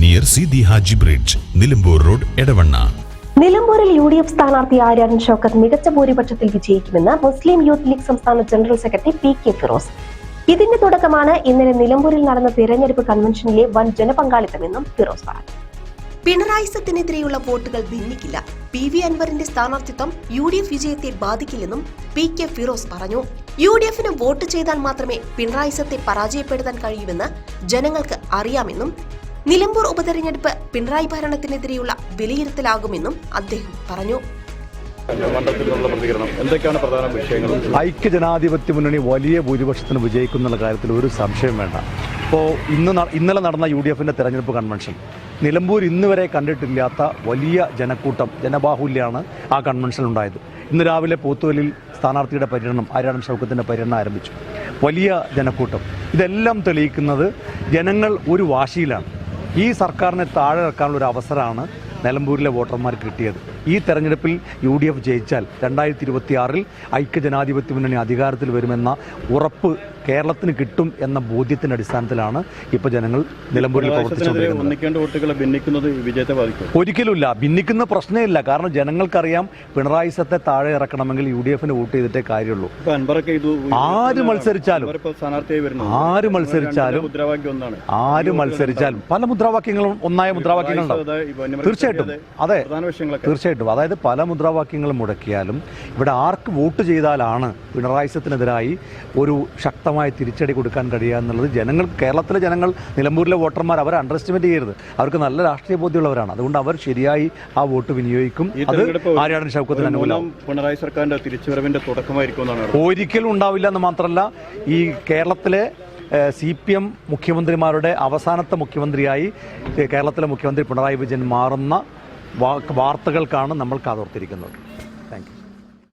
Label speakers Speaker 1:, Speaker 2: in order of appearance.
Speaker 1: near Sidhi Haji bridge Nilambur road Edavanna
Speaker 2: നിലമ്പൂരിൽ U D F സ്ഥാനാർത്ഥി ആര്യാടൻ ഷൗക്കത്ത് മികച്ച ഭൂരിപക്ഷത്തിൽ വിജയിക്കുമെന്ന് മുസ്ലിം യൂത്ത് ലീഗ് സംസ്ഥാന general secretary P K Firos. ഇതിന്റെ തുടക്കമാണ് ഇന്നലെ നിലമ്പൂരിൽ നടന്ന തിരഞ്ഞെടുപ്പ് കൺവെൻഷനിലെ വൻ ജനപങ്കാളിത്തമെന്നും ഫിറോസ് പറഞ്ഞു.
Speaker 3: പിണറായി സത്തിനെതിരെയുള്ള വോട്ടുകൾ ഭിന്നിക്കില്ല. പി വി അൻവറിന്റെ സ്ഥാനാർത്ഥിത്വം യു ഡി എഫ് വിജയത്തെ ബാധിക്കില്ലെന്നും പി കെ ഫിറോസ് പറഞ്ഞു. യു ഡി എഫിന് വോട്ട് ചെയ്താൽ മാത്രമേ പിണറായി സത്തെ പരാജയപ്പെടുത്താൻ കഴിയുമെന്ന് ജനങ്ങൾക്ക് അറിയാമെന്നും നിലമ്പൂർ ഉപതെരഞ്ഞെടുപ്പ് പിണറായി ഭരണത്തിനെതിരെയുള്ള വിലയിരുത്തലാകുമെന്നും അദ്ദേഹം പറഞ്ഞു.
Speaker 4: എന്തൊക്കെയാണ് പ്രധാന വിഷയങ്ങൾ?
Speaker 5: ഐക്യജനാധിപത്യ മുന്നണി വലിയ ഭൂരിപക്ഷത്തിന് വിജയിക്കുന്നുള്ള കാര്യത്തിൽ ഒരു സംശയം വേണ്ട. ഇപ്പോൾ ഇന്ന് ഇന്നലെ നടന്ന യു ഡി എഫിന്റെ തെരഞ്ഞെടുപ്പ് കൺവെൻഷൻ. നിലമ്പൂർ ഇന്ന് വരെ കണ്ടിട്ടില്ലാത്ത വലിയ ജനക്കൂട്ടം ജനബാഹുല്യമാണ് ആ കൺവെൻഷൻ ഉണ്ടായത്. ഇന്ന് രാവിലെ പോത്തുവലിൽ സ്ഥാനാർത്ഥിയുടെ പര്യടനം ആര്യാടൻ ഷൗക്കത്തിന്റെ പര്യടനം ആരംഭിച്ചു. വലിയ ജനക്കൂട്ടം. ഇതെല്ലാം തെളിയിക്കുന്നത് ജനങ്ങൾ ഒരു വാശിയിലാണ്. ഈ സർക്കാരിനെ താഴെ ഇറക്കാനുള്ള ഒരു അവസരമാണ് നിലമ്പൂരിലെ വോട്ടർമാർക്ക് കിട്ടിയത്. ഈ തെരഞ്ഞെടുപ്പിൽ യു ഡി എഫ് ജയിച്ചാൽ രണ്ടായിരത്തി ഇരുപത്തിയാറിൽ ഐക്യജനാധിപത്യ മുന്നണി അധികാരത്തിൽ വരുമെന്ന ഉറപ്പ് കേരളത്തിന് കിട്ടും എന്ന ബോധ്യത്തിന്റെ അടിസ്ഥാനത്തിലാണ് ഇപ്പോൾ ജനങ്ങൾ നിലമ്പൂരിൽ പ്രവർത്തിച്ചുകൊണ്ടിരിക്കുന്നത്. ഒരിക്കലുമില്ല. ഭിന്നിക്കുന്ന പ്രശ്നമില്ല. കാരണം ജനങ്ങൾക്കറിയാം പിണറായി സത്തെ താഴെ ഇറക്കണമെങ്കിൽ യു ഡി എഫിന് വോട്ട് ചെയ്തിട്ടേ കാര്യമുള്ളൂ.
Speaker 4: ഇപ്പൊ
Speaker 5: ആര് മത്സരിച്ചാലും ആര് മത്സരിച്ചാലും ആര് മത്സരിച്ചാലും പല മുദ്രാവാക്യങ്ങളും ഒന്നായ മുദ്രാവാക്യങ്ങൾ തീർച്ചയായിട്ടും. അതെ. തീർച്ചയായിട്ടും. അതായത് പല മുദ്രാവാക്യങ്ങളും മുടക്കിയാലും ഇവിടെ ആർക്ക് വോട്ട് ചെയ്താലാണ് പിണറായി സത്തിനെതിരായി ഒരു ശക്തമായ തിരിച്ചടി കൊടുക്കാൻ കഴിയുക എന്നുള്ളത് ജനങ്ങൾ കേരളത്തിലെ ജനങ്ങൾ നിലമ്പൂരിലെ വോട്ടർമാർ അവരെ അണ്ടർ എസ്റ്റിമേറ്റ് ചെയ്യരുത്. അവർക്ക് നല്ല രാഷ്ട്രീയ ബോധ്യമുള്ളവരാണ്. അതുകൊണ്ട് അവർ ശരിയായി ആ വോട്ട് വിനിയോഗിക്കും. അത് ആര്യാടൻ
Speaker 4: ശൗക്കത്തിന്
Speaker 5: അനുകൂലം
Speaker 4: പിണറായി സർക്കാരിന്റെ തിരിച്ചുവരവിന്റെ തുടക്കമായിരിക്കും
Speaker 5: ഒരിക്കലും ഉണ്ടാവില്ല എന്ന് മാത്രമല്ല ഈ കേരളത്തിലെ സി പി എം മുഖ്യമന്ത്രിമാരുടെ അവസാനത്തെ മുഖ്യമന്ത്രിയായി കേരളത്തിലെ മുഖ്യമന്ത്രി പിണറായി വിജയൻ മാറുന്ന വാർത്തകൾക്കാണ് നമ്മൾ കാതോർത്തിരിക്കുന്നത്.